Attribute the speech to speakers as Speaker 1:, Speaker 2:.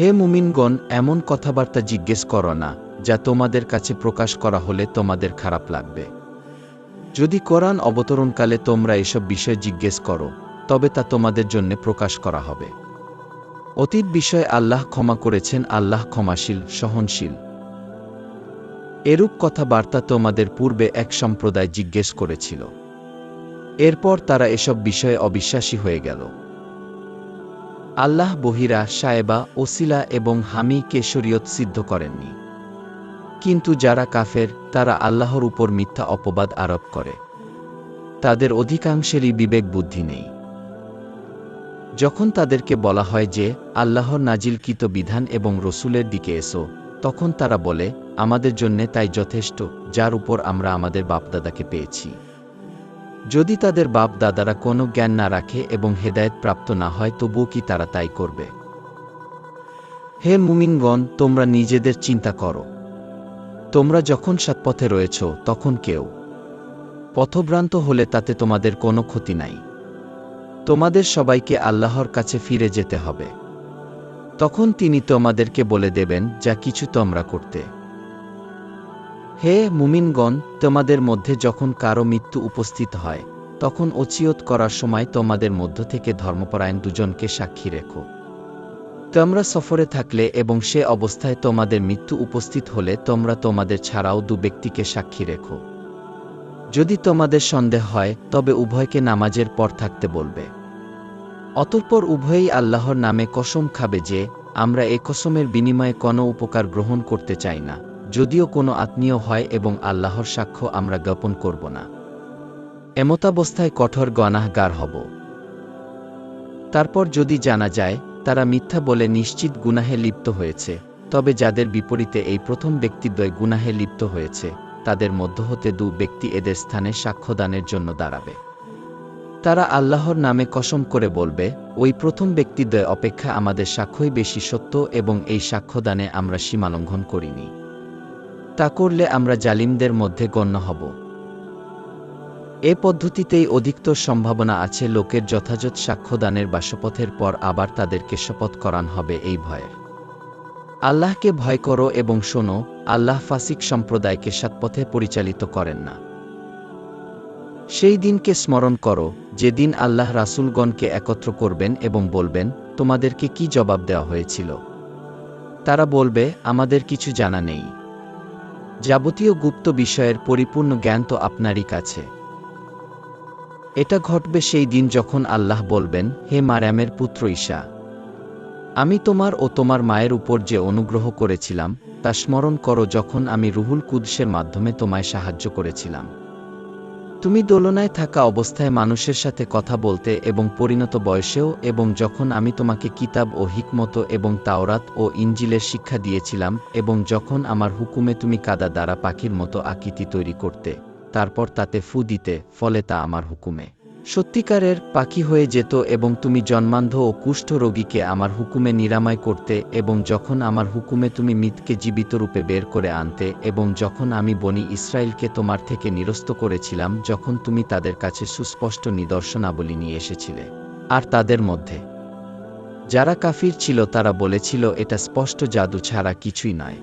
Speaker 1: হে মুমিনগণ, এমন কথাবার্তা জিজ্ঞেস করো না, যা তোমাদের কাছে প্রকাশ করা হলে তোমাদের খারাপ লাগবে। যদি কোরআন অবতরণকালে তোমরা এসব বিষয় জিজ্ঞেস করো, তবে তা তোমাদের জন্য প্রকাশ করা হবে। অতীত বিষয়ে আল্লাহ ক্ষমা করেছেন, আল্লাহ ক্ষমাশীল, সহনশীল। এরূপ কথাবার্তা তোমাদের পূর্বে এক সম্প্রদায় জিজ্ঞেস করেছিল। এরপর তারা এসব বিষয়ে অবিশ্বাসী হয়ে গেল। আল্লাহ বহিরা সায়েবা, ওসিলা এবং হামিকে শরীয়ত সিদ্ধ করেননি। কিন্তু যারা কাফের, তারা আল্লাহর উপর মিথ্যা অপবাদ আরোপ করে। তাদের অধিকাংশেরই বিবেক বুদ্ধি নেই। যখন তাদেরকে বলা হয় যে, আল্লাহর নাজিলকৃত বিধান এবং রসুলের দিকে এসো, তখন তারা বলে, আমাদের জন্যে তাই যথেষ্ট, যার উপর আমরা আমাদের বাপদাদাকে পেয়েছি। যদি তাদের বাপ দাদারা কোনো জ্ঞান না রাখে এবং হেদায়েত প্রাপ্ত না হয়, তবুও কি তারা তাই করবে? হে মুমিনগণ, তোমরা নিজেদের চিন্তা করো। তোমরা যখন সৎপথে রয়েছ, তখন কেউ পথভ্রান্ত হলে তাতে তোমাদের কোনো ক্ষতি নাই। তোমাদের সবাইকে আল্লাহর কাছে ফিরে যেতে হবে। তখন তিনি তোমাদেরকে বলে দেবেন, যা কিছু তোমরা করতে হে মুমিনগণ, তোমাদের মধ্যে যখন কারও মৃত্যু উপস্থিত হয়, তখন অচিয়ত করার সময় তোমাদের মধ্য থেকে ধর্মপরায়ণ দুজনকে সাক্ষী রেখো। তোমরা সফরে থাকলে এবং সে অবস্থায় তোমাদের মৃত্যু উপস্থিত হলে তোমরা তোমাদের ছাড়াও দু ব্যক্তিকে সাক্ষী রেখো। যদি তোমাদের সন্দেহ হয়, তবে উভয়কে নামাজের পর থাকতে বলবে। অতঃপর উভয়েই আল্লাহর নামে কসম খাবে যে, আমরা এ কসমের বিনিময়ে কোনো উপকার গ্রহণ করতে চাই না। যদিও কোনো আত্মীয় হয় এবং আল্লাহর সাক্ষ্য আমরা জ্ঞাপন করব না। এমতাবস্থায় কঠোর গনাহগার হব। তারপর যদি জানা যায়, তারা মিথ্যা বলে নিশ্চিত গুনাহে লিপ্ত হয়েছে, তবে যাদের বিপরীতে এই প্রথম ব্যক্তিদ্বয় গুনাহে লিপ্ত হয়েছে, তাদের মধ্য হতে দু ব্যক্তি এদের স্থানে সাক্ষ্যদানের জন্য দাঁড়াবে। তারা আল্লাহর নামে কসম করে বলবে, ওই প্রথম ব্যক্তিদ্বয় অপেক্ষা আমাদের সাক্ষ্যই বেশি সত্য এবং এই সাক্ষ্যদানে আমরা সীমালঙ্ঘন করিনি। তা করলে আমরা জালিমদের মধ্যে গণ্য হব। এ পদ্ধতিতেই অধিকতর সম্ভাবনা আছে লোকের যথাযথ সাক্ষ্যদানের বা শপথের পর আবার তাদেরকে শপথ করান হবে এই ভয়ের আল্লাহকে ভয় করো এবং শোনো, আল্লাহ ফাসিক সম্প্রদায়কে সৎপথে পরিচালিত করেন না। সেই দিনকে স্মরণ করো, যেদিন আল্লাহ রাসূলগণকে একত্র করবেন এবং বলবেন, তোমাদেরকে কি জবাব দেওয়া হয়েছিল? তারা বলবে, আমাদের কিছু জানা নেই। যাবতীয় গুপ্ত বিষয়ের পরিপূর্ণ জ্ঞান তো আপনারই কাছে। এটা ঘটবে সেই দিন যখন আল্লাহ বলবেন, হে মারামের পুত্র ঈশা, আমি তোমার ও তোমার মায়ের উপর যে অনুগ্রহ করেছিলাম, তা স্মরণ করো যখন আমি রুহুল কুদ্সের মাধ্যমে তোমায় সাহায্য করেছিলাম। তুমি দোলনায় থাকা অবস্থায় মানুষের সাথে কথা বলতে এবং পরিণত বয়সেও এবং যখন আমি তোমাকে কিতাব ও হিকমত এবং তাওরাত ও ইঞ্জিলের শিক্ষা দিয়েছিলাম এবং যখন আমার হুকুমে তুমি কাদা দ্বারা পাখির মতো আকৃতি তৈরি করতে, তারপর তাতে ফু দিতে, ফলে তা আমার হুকুমে। সত্যিকারের পাখি হয়ে যেত এবং তুমি জন্মান্ধ ও কুষ্ঠ রোগীকে আমার হুকুমে নিরাময় করতে এবং যখন আমার হুকুমে তুমি মিতকে জীবিত রূপে বের করে আনতে এবং যখন আমি বনি ইসরায়েলকে তোমার থেকে নিরস্ত করেছিলাম, যখন তুমি তাদের কাছে সুস্পষ্ট নিদর্শনাবলী নিয়ে এসেছিলে। আর তাদের মধ্যে যারা কাফির ছিল তারা বলেছিল, এটা স্পষ্ট জাদু ছাড়া কিছুই নয়।